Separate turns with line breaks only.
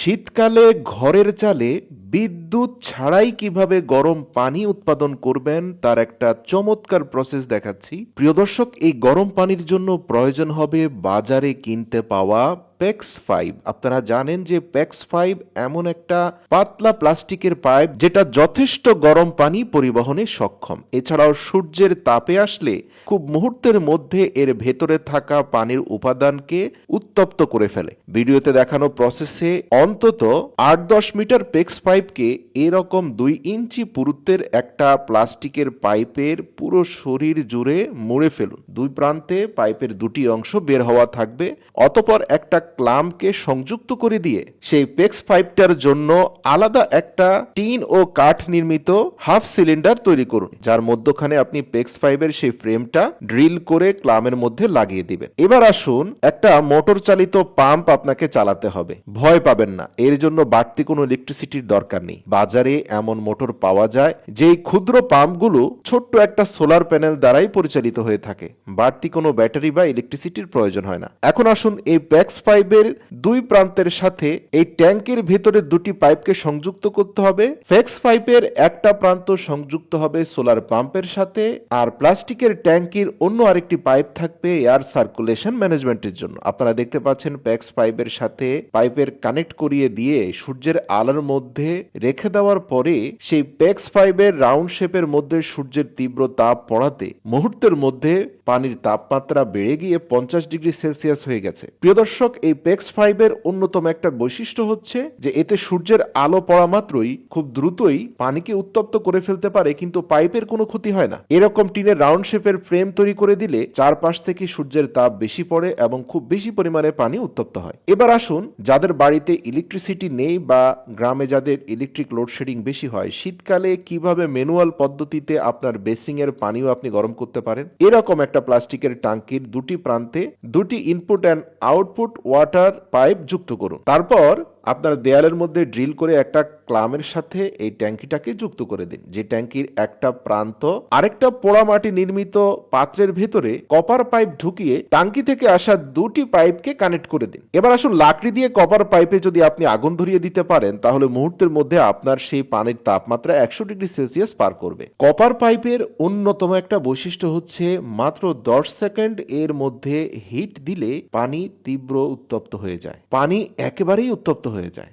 শীতকালে ঘরের চালে বিদ্যুৎ ছাড়াই কীভাবে গরম পানি উৎপাদন করবেন তার একটা চমৎকার প্রসেস দেখাচ্ছি। প্রিয় দর্শক, এই গরম পানির জন্য প্রয়োজন হবে বাজারে কিনতে পাওয়া প্যাক্স ফাইভ আপনারা জানেন যে প্যাক্স ফাইভ এমন একটা পাতলা প্লাস্টিকের পাইপ যেটা যথেষ্ট গরম পানি পরিবহনে সক্ষম। এছাড়াও সূর্যের তাপে আসলে খুব মুহূর্তের মধ্যে এর ভেতরে থাকা পানির উপাদানকে উত্তপ্ত করে ফেলে। ভিডিওতে দেখানো প্রসেসে অন্তত আট দশ মিটার পেক্স পাইপকে এরকম দুই ইঞ্চি পুরুত্বের একটা প্লাস্টিকের পাইপের পুরো শরীর জুড়ে মুড়ে ফেলুন। দুই প্রান্তে পাইপের দুটি অংশ বের হওয়া থাকবে, অতপর একটা ক্লামকে সংযুক্ত করে দিয়ে সেই পেক্স পাইপটার জন্য আলাদা একটা টিন ও কাঠ নির্মিত হাফ সিলিন্ডার তৈরি করুন, যার মধ্যখানে আপনি পেক্স পাইপের সেই ফ্রেমটা ড্রিল করে ক্লামের মধ্যে লাগিয়ে দিবেন। এবার আসুন একটা মোটর চালিত পাম্প আপনাকে চালাতে হবে। ভয় পাবেন না, এর জন্য বাড়তি কোনো ইলেকট্রিসিটির দরকার নেই। বাজারে এমন মোটর পাওয়া যায়, যেই ক্ষুদ্র পাম্পগুলো ছোট্ট একটা সোলার প্যানেল দ্বারাই পরিচালিত হয়ে থাকে। বাড়তি কোনো ব্যাটারি বা ইলেকট্রিসিটির প্রয়োজন হয় না। এখন আসুন এই প্যাক্স পাইপের দুই প্রান্তের সাথে এই ট্যাঙ্কের ভেতরে দুটি পাইপকে সংযুক্ত করতে হবে। ফ্যাক্স পাইপের একটা প্রান্ত সংযুক্ত হবে সোলার পাম্পের সাথে আর প্লাস্টিকের ট্যাঙ্কির অন্য আরেকটি পাইপ থাকবে এয়ার সার্কুলেশন ম্যানেজমেন্টের জন্য। আপনারা দেখতে পাচ্ছেন প্যাক্স পাইপের সাথে পাইপের কানেক্ট করিয়ে দিয়ে সূর্যের আলোর মধ্যে রেখে দেওয়ার পরে সেই প্যাক্স পাইপের রাউন্ড শেপের মধ্যে সূর্যের তীব্র তাপ পড়াতে মুহূর্তের মধ্যে পানির তাপমাত্রা বেড়ে গিয়ে পঞ্চাশ ডিগ্রি সেলসিয়াস হয়ে গেছে। প্রিয় দর্শক এই পেক্স ফাইভের অন্যতম একটা বৈশিষ্ট্য হচ্ছে যে এতে সূর্যের আলো পড়া মাত্রই খুব দ্রুতই পানিকে উত্তপ্ত করে ফেলতে পারে, কিন্তু পাইপের কোনো ক্ষতি হয় না। এরকম টিনের রাউন্ড শেপের ফ্রেম তৈরি করে দিলে চারপাশ থেকে সূর্যের তাপ বেশি পড়ে এবং খুব বেশি পরিমাণে পানি উত্তপ্ত হয়। এবার আসুন, যাদের বাড়িতে ইলেকট্রিসিটি নেই বা গ্রামে যাদের ইলেকট্রিক লোডশেডিং বেশি হয়, শীতকালে কীভাবে ম্যানুয়াল পদ্ধতিতে আপনার বেসিং এর পানিও আপনি গরম করতে পারেন? এরকম একটা প্লাস্টিকের টাঙ্কির দুটি প্রান্তে দুটি input and output water pipe যুক্ত করুন। তারপর আপনার দেয়ালের মধ্যে ড্রিল করে একটা ক্লামের সাথে এই ট্যাঙ্কিটাকে যুক্ত করে দিন। যে ট্যাঙ্কির একটা প্রান্ত, আরেকটা পোড়ামাটি নির্মিত পাত্রের ভেতরে কপার পাইপ ঢুকিয়ে টাঙ্কি থেকে আসা দুটি পাইপকে কানেক্ট করে দিন। এবার আসুন লাকড়ি দিয়ে কপার পাইপে যদি আপনি আগুন ধরিয়ে দিতে পারেন, তাহলে মুহূর্তের মধ্যে আপনার সেই পানির তাপমাত্রা একশো ডিগ্রি সেলসিয়াস পার করবে। কপার পাইপের অন্যতম একটা বৈশিষ্ট্য হচ্ছে মাত্র দশ সেকেন্ড এর মধ্যে হিট দিলে পানি তীব্র উত্তপ্ত হয়ে যায়। পানি একেবারেই উত্তপ্ত হয়ে যায়